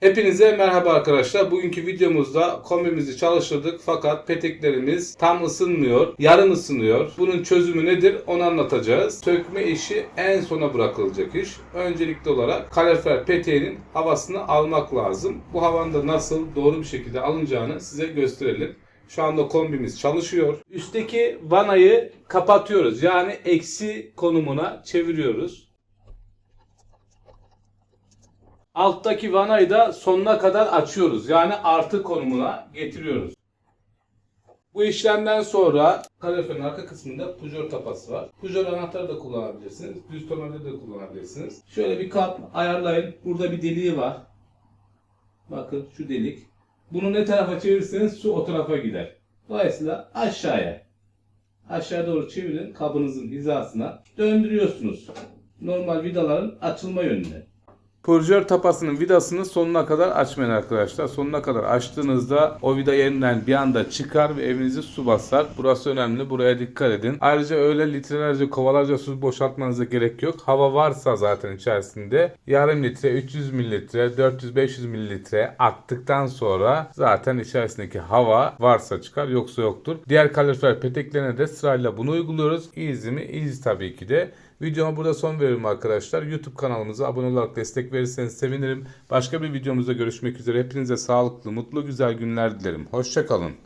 Hepinize merhaba arkadaşlar. Bugünkü videomuzda kombimizi çalıştırdık fakat peteklerimiz tam ısınmıyor, yarım ısınıyor. Bunun çözümü nedir onu anlatacağız. Sökme işi en sona bırakılacak iş. Öncelikli olarak kalorifer peteğinin havasını almak lazım. Bu havanın da nasıl doğru bir şekilde alınacağını size gösterelim. Şu anda kombimiz çalışıyor. Üstteki vanayı kapatıyoruz. Yani eksi konumuna çeviriyoruz. Alttaki vanayı da sonuna kadar açıyoruz. Yani artı konumuna getiriyoruz. Bu işlemden sonra kaloriferin arka kısmında pujör tapası var. Pujör anahtarı da kullanabilirsiniz. Düz tornavida da kullanabilirsiniz. Şöyle bir kap ayarlayın. Burada bir deliği var. Bakın şu delik. Bunu ne tarafa çevirirseniz su o tarafa gider. Dolayısıyla aşağıya. Aşağı doğru çevirin kabınızın hizasına. Döndürüyorsunuz. Normal vidaların açılma yönüne. Purjör tapasının vidasını sonuna kadar açmayın arkadaşlar. Sonuna kadar açtığınızda o vida yerinden bir anda çıkar ve evinizi su basar. Burası önemli. Buraya dikkat edin. Ayrıca öyle litrelerce kovalarca su boşaltmanıza gerek yok. Hava varsa zaten içerisinde yarım litre, 300 mililitre, 400-500 mililitre aktıktan sonra zaten içerisindeki hava varsa çıkar yoksa yoktur. Diğer kalorifer peteklerine de sırayla bunu uyguluyoruz. Easy mi? Easy tabii ki de. Videoma burada son veriyorum arkadaşlar. YouTube kanalımıza abone olarak destek verirseniz sevinirim. Başka bir videomuzda görüşmek üzere. Hepinize sağlıklı, mutlu, güzel günler dilerim. Hoşçakalın.